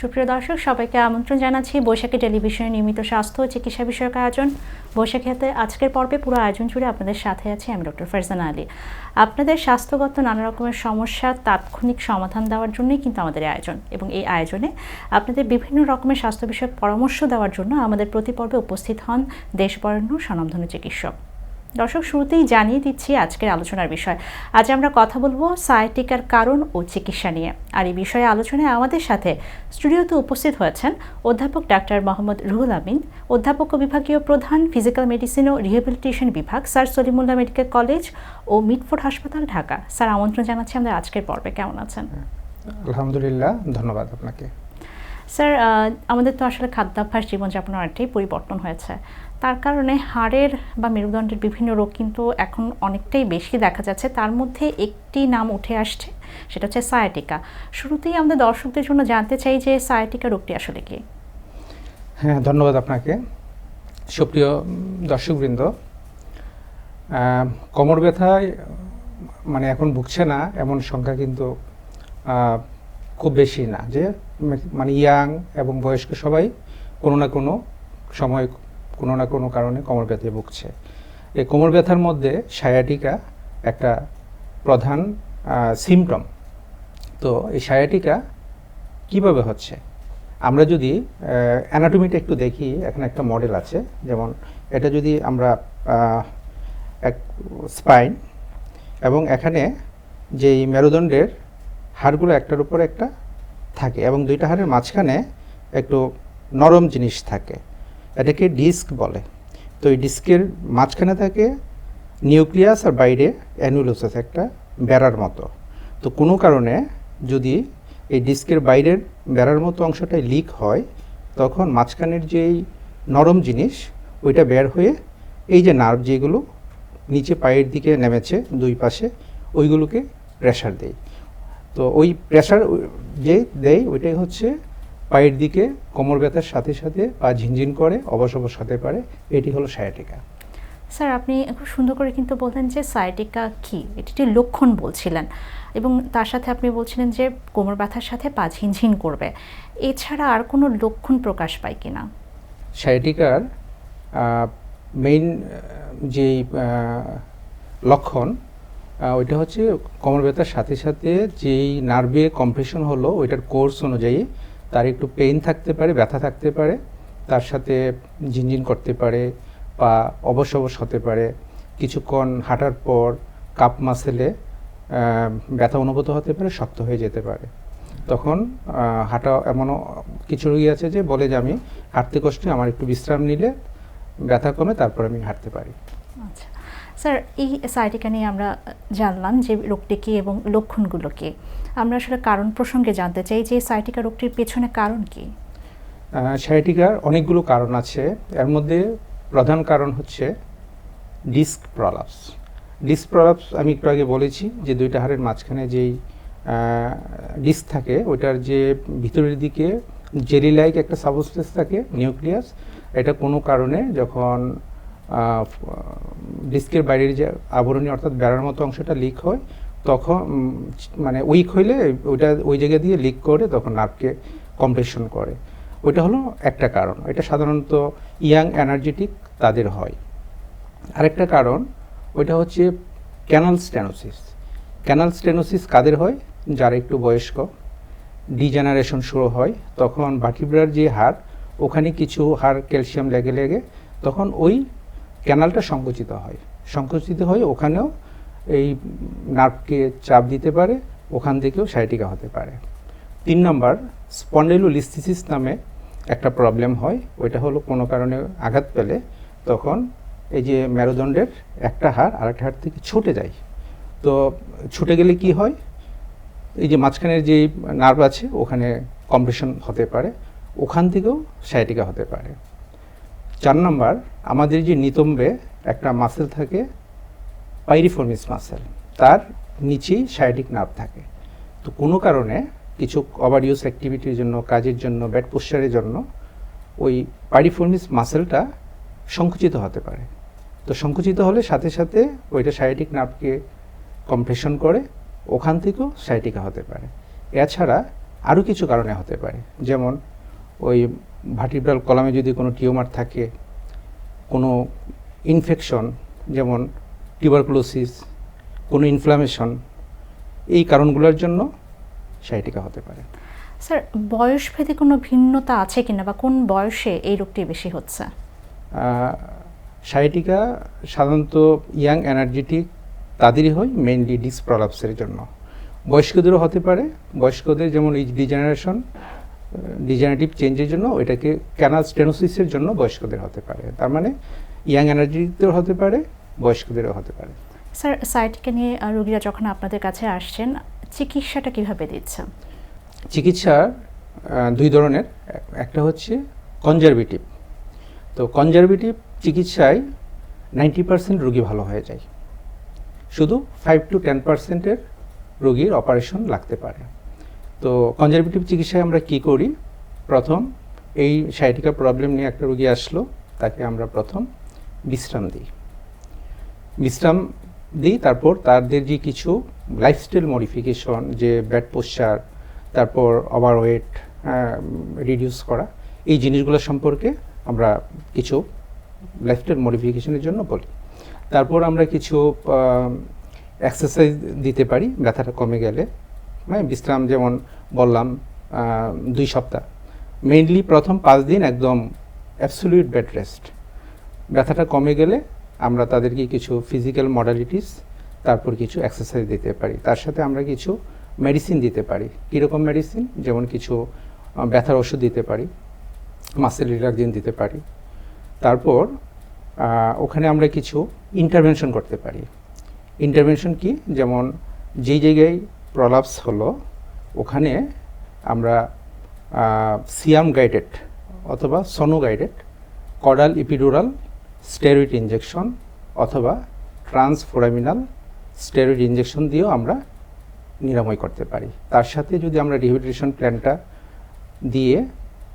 সুপ্রিয় দর্শক, সবাইকে আমন্ত্রণ জানাচ্ছি বৈশাখী টেলিভিশনের নিয়মিত স্বাস্থ্য চিকিৎসা বিষয়ক আয়োজন। বৈশাখী হাতে আজকের পর্বে পুরো আয়োজন জুড়ে আপনাদের সাথে আছি আমি ডক্টর ফারজানা আলী। আপনাদের স্বাস্থ্যগত নানা রকমের সমস্যা, তাৎক্ষণিক সমাধান দেওয়ার জন্যই কিন্তু আমাদের আয়োজন এবং এই আয়োজনে আপনাদের বিভিন্ন রকমের স্বাস্থ্য বিষয়ক পরামর্শ দেওয়ার জন্য আমাদের প্রতি পর্বে উপস্থিত হন দেশবরেণ্য স্বনামধন্য চিকিৎসক। দর্শক শুরুতেই জানিয়ে দিচ্ছি আজকের আলোচনার বিষয়। আজ আমরা কথা বলব সায়াটিকার কারণ ও চিকিৎসা নিয়ে। আর এই বিষয়ে আলোচনায় আমাদের সাথে স্টুডিওতে উপস্থিত হয়েছেন অধ্যাপক ডাক্তার মোহাম্মদ রুহুল আমিন অধ্যাপক ও বিভাগীয় প্রধান ফিজিক্যাল মেডিসিন ও রিহেবিলিটেশন বিভাগ স্যার সলিমুল্লাহ মেডিকেল কলেজ ও মিটফোর্ড হাসপাতাল ঢাকা। স্যার আমন্ত্রণ জানাচ্ছি আমাদের আজকের পর্বে। কেমন আছেন? আলহামদুলিল্লাহ ধন্যবাদ আপনাকে। স্যার আমাদের তো আসলে খাদ্যাভ্যাস জীবনযাপন অনেকটাই পরিবর্তন হয়েছে। তার কারণে হাড়ের বা মেরুদণ্ডের বিভিন্ন রোগ কিন্তু এখন অনেকটাই বেশি দেখা যাচ্ছে। তার মধ্যে একটি নাম উঠে আসছে, সেটা হচ্ছে সায়াটিকা শুরুতেই আমাদের দর্শকদের জন্য জানতে চাই যে সায়াটিকা রোগটি আসলে কি? হ্যাঁ ধন্যবাদ আপনাকে। সুপ্রিয় দর্শকবৃন্দ কোমর ব্যথায় মানে এখন ভুগছে না, এমন সংখ্যা কিন্তু খুব বেশি না। যে মানে ইয়াং এবং বয়স্ক সবাই কোনো না কোনো সময় কোনো না কোনো কারণে কোমর ব্যথায় ভুগছে। এই কোমর ব্যথার মধ্যে সায়াটিকা একটা প্রধান সিমটম তো এই সায়াটিকা কীভাবে হচ্ছে? আমরা যদি অ্যানাটমিটা একটু দেখি, এখানে একটা মডেল আছে, যেমন এটা যদি আমরা এক স্পাইন এবং এখানে যেই মেরুদণ্ডের হাড়গুলো একটার উপর একটা থাকে এবং দুইটা হাড়ের মাঝখানে একটু নরম জিনিস থাকে। এটাকে ডিস্ক বলে। তো এই ডিস্কের মাঝখানে থাকে নিউক্লিয়াস আর বাইরে অ্যানুলোসাস, একটা বেড়ার মতো। তো কোনো কারণে যদি এই ডিস্কের বাইরের বেড়ার মতো অংশটাই লিক হয়, তখন মাঝখানের যেই নরম জিনিস, ওইটা বের হয়ে এই যে নার্ভ যেগুলো নিচে পায়ের দিকে নেমেছে দুই পাশে, ওইগুলোকে প্রেশার দেয়। তো ওই প্রেশার যে দেয়, ওইটাই হচ্ছে পায়ের দিকে কোমর ব্যথার সাথে সাথে পা ঝিনঝিন করে অবশ অবশ হতে পারে। এটি হলো সায়াটিকা স্যার আপনি খুব সুন্দর করে কিন্তু বললেন যে সায়াটিকা কি? এটি লক্ষণ বলছিলেন এবং তার সাথে আপনি বলছিলেন যে কোমর ব্যথার সাথে পা ঝিনঝিন করবে। এছাড়া আর কোনো লক্ষণ প্রকাশ পায় কিনা? সায়াটিকার মেইন যেই আহ, লক্ষণ ওইটা হচ্ছে কোমর ব্যথার সাথে সাথে যেই নার্ভে কম্প্রেশন হলো ওইটার কোর্স অনুযায়ী তার একটু পেইন থাকতে পারে, ব্যথা থাকতে পারে, তার সাথে ঝিনঝিন করতে পারে বা অবশ অবশ হতে পারে। কিছুক্ষণ হাঁটার পর কাপ মাসেলে ব্যথা অনুভূত হতে পারে, শক্ত হয়ে যেতে পারে। তখন হাঁটা এমনও কিছু রোগী আছে যে বলে যে আমি হাঁটতে কষ্টে আমার একটু বিশ্রাম নিলে ব্যথা কমে, তারপর আমি হাঁটতে পারি। আচ্ছা। স্যার, এই সাইটিকা নিয়ে আমরা জানলাম যে রোগটি কী এবং লক্ষণগুলো কী। আমরা আসলে কারণ প্রসঙ্গে জানতে চাই যে সাইটিকা রোগটির পেছনে কারণ কি? সাইটিকার অনেকগুলো কারণ আছে। এর মধ্যে প্রধান কারণ হচ্ছে ডিস্ক প্রলাপস। ডিস্ক প্রলাপস আমি একটু আগে বলেছি যে দুইটা হাড়ের মাঝখানে যেই ডিস্ক থাকে, ওইটার যে ভিতরের দিকে জেলি লাইক একটা সাবস্টেন্স থাকে, নিউক্লিয়াস, এটা কোনো কারণে যখন ডিস্কের বাইরের যে আবরণী অর্থাৎ বেড়ার মতো অংশটা লিক হয় তখন মানে উইক হইলে ওইটা ওই জায়গা দিয়ে লিক করে তখন নার্ভকে কম্প্রেশন করে। ওইটা হলো একটা কারণ। এটা সাধারণত ইয়াং এনার্জেটিক তাদের হয়। আরেকটা কারণ, ওইটা হচ্ছে ক্যানাল স্টেনোসিস ক্যানাল স্টেনোসিস কাদের হয়? যারা একটু বয়স্ক ডিজেনারেশন শুরু হয়, তখন ভার্টিব্রার যে হাড়, ওখানে কিছু হাড় ক্যালসিয়াম লেগে লেগে তখন ওই ক্যানালটা সংকুচিত হয়। সংকুচিত হয়ে ওখানেও এই নার্ভকে চাপ দিতে পারে, ওখান থেকেও সাইটিকা হতে পারে। তিন নম্বর স্পন্ডেলোলিস্থিসিস নামে একটা প্রবলেম হয়, ওইটা হলো কোনো কারণে আঘাত পেলে তখন এই যে মেরুদণ্ডের একটা হাড় আরেকটা হাড় থেকে ছুটে যায়। তো ছুটে গেলে কি হয়? এই যে মাঝখানের যে নার্ভ আছে, ওখানে কম্প্রেশন হতে পারে, ওখান থেকেও সাইটিকা হতে পারে। চার নম্বর, আমাদের যে নিতম্বে একটা মাসেল থাকে পাইরিফর্মিস মাসেল, তার নিচেই সাইটিক নার্ভ থাকে। তো কোনো কারণে কিছু ইউজ অ্যাক্টিভিটির জন্য, কাজের জন্য ব্যাড পোস্টারের জন্য ওই পাইরিফর্মিস মাসেলটা সংকুচিত হতে পারে। তো সংকুচিত হলে সাথে সাথে ওইটা সাইটিক নার্ভকে কম্প্রেশন করে, ওখান থেকেও সাইটিকা হতে পারে। এছাড়া আরও কিছু কারণে হতে পারে। যেমন ওই ভার্টিব্রাল কলামে যদি কোনো টিউমার থাকে, কোনো ইনফেকশন যেমন টিউবারকুলোসিস কোনো ইনফ্লামেশন এই কারণগুলোর জন্য সাইটিকা হতে পারে। স্যার বয়সভেদে কোনো ভিন্নতা আছে কিনা বা কোন বয়সে এই রোগটি বেশি হচ্ছে? সাইটিকা সাধারণত ইয়াং এনার্জেটিক তাদেরই হয় মেইনলি ডিস্ক প্রলাপসের জন্য। বয়স্কদেরও হতে পারে। বয়স্কদের যেমন এই ডিজেনারেশন ডিজেনারেটিভ চেঞ্জের জন্য ওইটাকে ক্যানাল স্টেনোসিসের জন্য বয়স্কদের হতে পারে। তার মানে ইয়াং এনার্জেটিকদের হতে পারে। বয়স্কদেরও হতে পারে। স্যার সাইটকে নিয়ে রোগীরা যখন আপনাদের কাছে আসছেন চিকিৎসাটা কীভাবে দিচ্ছে চিকিৎসা দুই ধরনের। একটা হচ্ছে কনজারভেটিভ তো কনজারভেটিভ চিকিৎসায় নাইনটি পার্সেন্ট রোগী ভালো হয়ে যায়। শুধু ফাইভ টু টেন পার্সেন্টের রোগীর অপারেশন লাগতে পারে। তো কনজারভেটিভ চিকিৎসায় আমরা কি করি? প্রথম এই সাইটিকা প্রবলেম নিয়ে একটা রোগী আসলো তাকে আমরা প্রথম বিশ্রাম দিই। বিশ্রাম দিই, তারপর তাদের যে কিছু লাইফস্টাইল মডিফিকেশন যে ব্যাড পোশ্চার তারপর ওভারওয়েট রিডিউস করা, এই জিনিসগুলো সম্পর্কে আমরা কিছু লাইফস্টাইল মডিফিকেশনের জন্য বলি। তারপর আমরা কিছু এক্সারসাইজ দিতে পারি, ব্যথাটা কমে গেলে। হ্যাঁ বিশ্রাম যেমন বললাম দুই সপ্তাহ। মেইনলি প্রথম পাঁচ দিন একদম অ্যাবসলিউট বেড রেস্ট ব্যথাটা কমে গেলে আমরা তাদেরকে কিছু ফিজিক্যাল মডালিটিস তারপর কিছু এক্সারসাইজ দিতে পারি। তার সাথে আমরা কিছু মেডিসিন দিতে পারি। কীরকম মেডিসিন যেমন কিছু ব্যথার ওষুধ দিতে পারি মাসেল রিলাক্সিন দিতে পারি। তারপর ওখানে আমরা কিছু ইন্টারভেনশন করতে পারি। ইন্টারভেনশন কি? যেমন যেই জায়গায় প্রলাপস হলো, ওখানে আমরা সিয়াম গাইডেড অথবা sono guided caudal epidural steroid injection অথবা ট্রান্সফোরামিনাল স্টেরয়েড ইঞ্জেকশন দিয়েও আমরা নিরাময় করতে পারি। তার সাথে যদি আমরা রিহেবিলিটেশন প্ল্যানটা দিয়ে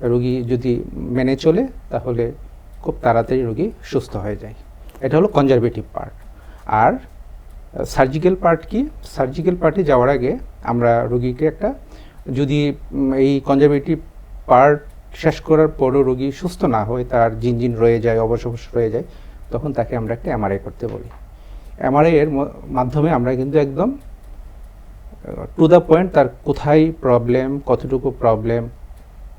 রোগী যদি মেনে চলে, তাহলে খুব তাড়াতাড়ি রোগী সুস্থ হয়ে যায়। এটা হলো কনজারভেটিভ পার্ট আর সার্জিক্যাল পার্ট কি? সার্জিক্যাল পার্টে যাওয়ার আগে আমরা রোগীকে একটা যদি এই কনজারভেটিভ পার্ট শেষ করার পরও রোগী সুস্থ না হয় তার জিনজিন রয়ে যায়, অবশ রয়ে যায়, তখন তাকে আমরা একটা এমআরআই করতে বলি। এমআরআই এর মাধ্যমে আমরা কিন্তু একদম টু দ্য পয়েন্ট তার কোথায় প্রবলেম কতটুকু প্রবলেম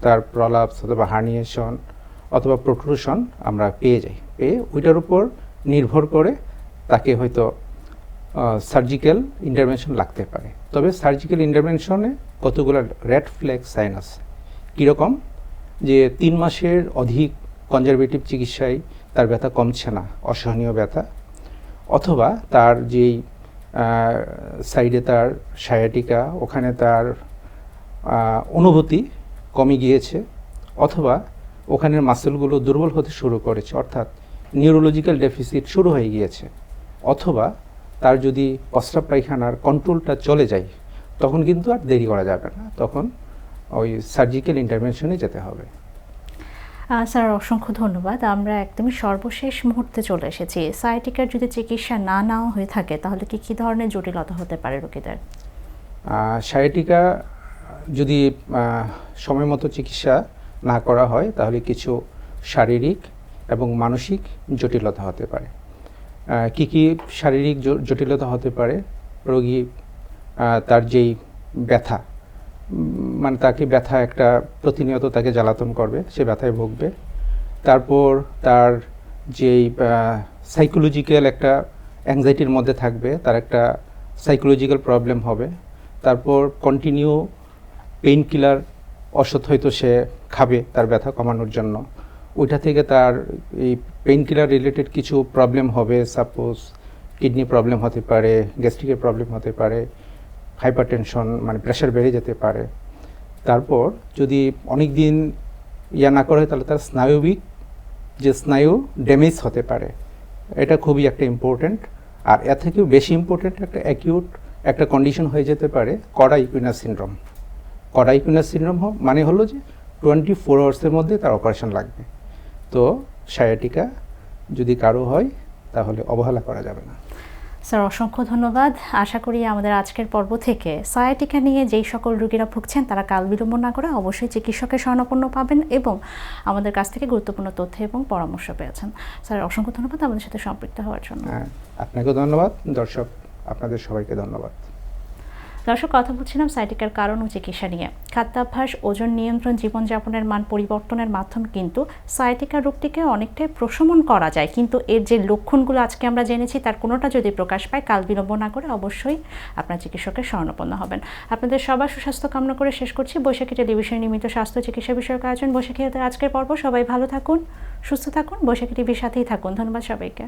তার প্রলাপস অথবা হার্নিয়েশন অথবা প্রোট্রুশন আমরা পেয়ে যাই। পেয়ে ওইটার উপর নির্ভর করে তাকে হয়তো সার্জিক্যাল ইন্টারভেনশন লাগতে পারে। তবে সার্জিক্যাল ইন্টারভেনশনে কতগুলো রেড ফ্ল্যাগ সাইন আছে? কীরকম? যে তিন মাসের অধিক কনজারভেটিভ চিকিৎসায় তার ব্যথা কমছে না, অসহনীয় ব্যথা, অথবা তার যেই সাইডে তার সায়াটিকা ওখানে তার অনুভূতি কমে গিয়েছে, অথবা ওখানের মাসেলগুলো দুর্বল হতে শুরু করেছে, অর্থাৎ নিউরোলজিক্যাল ডেফিসিট শুরু হয়ে গিয়েছে, অথবা তার যদি প্রস্রাব পায়খানার কন্ট্রোলটা চলে যায়, তখন কিন্তু আর দেরি করা যাবে না, তখন ওই সার্জিক্যাল ইন্টারভেনশনে যেতে হবে। স্যার অসংখ্য ধন্যবাদ। আমরা একদমই সর্বশেষ মুহূর্তে চলে এসেছি। সাইটিকার যদি চিকিৎসা না নেওয়া হয়ে থাকে তাহলে কি কী ধরনের জটিলতা হতে পারে রোগীদের? সায়াটিকা যদি সময় মতো চিকিৎসা না করা হয় তাহলে কিছু শারীরিক এবং মানসিক জটিলতা হতে পারে। কি কি শারীরিক জটিলতা হতে পারে? রোগী তার যেই ব্যথা মানে তাকে ব্যথা একটা প্রতিনিয়ত তাকে জ্বালাতন করবে, সে ব্যথায় ভুগবে। তারপর তার যেই সাইকোলজিক্যাল একটা অ্যাংজাইটির মধ্যে থাকবে, তার একটা সাইকোলজিক্যাল প্রবলেম হবে। তারপর কন্টিনিউ পেইন কিলার ওষুধ হয়তো সে খাবে তার ব্যথা কমানোর জন্য। ওইটা থেকে তার এই পেইন কিলার রিলেটেড কিছু প্রবলেম হবে সাপোজ কিডনি প্রবলেম হতে পারে গ্যাস্ট্রিকের প্রবলেম হতে পারে হাইপার টেনশন মানে প্রেশার বেড়ে যেতে পারে। তারপর যদি অনেক দিন ইয়া না করে, তাহলে তার স্নায়ুবিক যে স্নায়ু ড্যামেজ হতে পারে। এটা খুবই একটা ইম্পর্ট্যান্ট আর এর থেকেও বেশি ইম্পর্ট্যান্ট একটা অ্যাকিউট একটা কন্ডিশন হয়ে যেতে পারে, কড়া ইকুইনাস সিনড্রোম কড়া ইকুইনাস সিনড্রোম মানে হলো যে টোয়েন্টি ফোর আওয়ার্সের মধ্যে তার অপারেশন লাগবে। তো সায়াটিকা যদি কারও হয়, তাহলে অবহেলা করা যাবে না। স্যার অসংখ্য ধন্যবাদ। আশা করি আমাদের আজকের পর্ব থেকে সায়াটিকা নিয়ে যেই সকল রুগীরা ভুগছেন তারা কাল বিলম্ব না করে অবশ্যই চিকিৎসকের স্বর্ণপন্ন পাবেন এবং আমাদের কাছ থেকে গুরুত্বপূর্ণ তথ্য এবং পরামর্শ পেয়েছেন। স্যার অসংখ্য ধন্যবাদ আমাদের সাথে সম্পৃক্ত হওয়ার জন্য। হ্যাঁ, আপনাকেও ধন্যবাদ। দর্শক আপনাদের সবাইকে ধন্যবাদ। দর্শক, কথা বলছিলাম সাইটিকার কারণ ও চিকিৎসা নিয়ে। খাদ্যাভ্যাস, ওজন নিয়ন্ত্রণ, জীবনযাপনের মান পরিবর্তনের মাধ্যমে কিন্তু সাইটিকা রোগটিকে অনেকটাই প্রশমন করা যায়। কিন্তু এর যে লক্ষণগুলো আজকে আমরা জেনেছি, তার কোনোটা যদি প্রকাশ পায়, কাল বিলম্ব না করে অবশ্যই আপনার চিকিৎসকের স্বর্ণপন্ন হবেন। আপনাদের সবার সুস্বাস্থ্য কামনা করে শেষ করছি। বৈশাখী টেলিভিশন নিয়মিত স্বাস্থ্য চিকিৎসা বিষয়ক আয়োজন বৈশাখী আজকের পর্ব। সবাই ভালো থাকুন, সুস্থ থাকুন। বৈশাখী টিভির সাথেই থাকুন। ধন্যবাদ সবাইকে।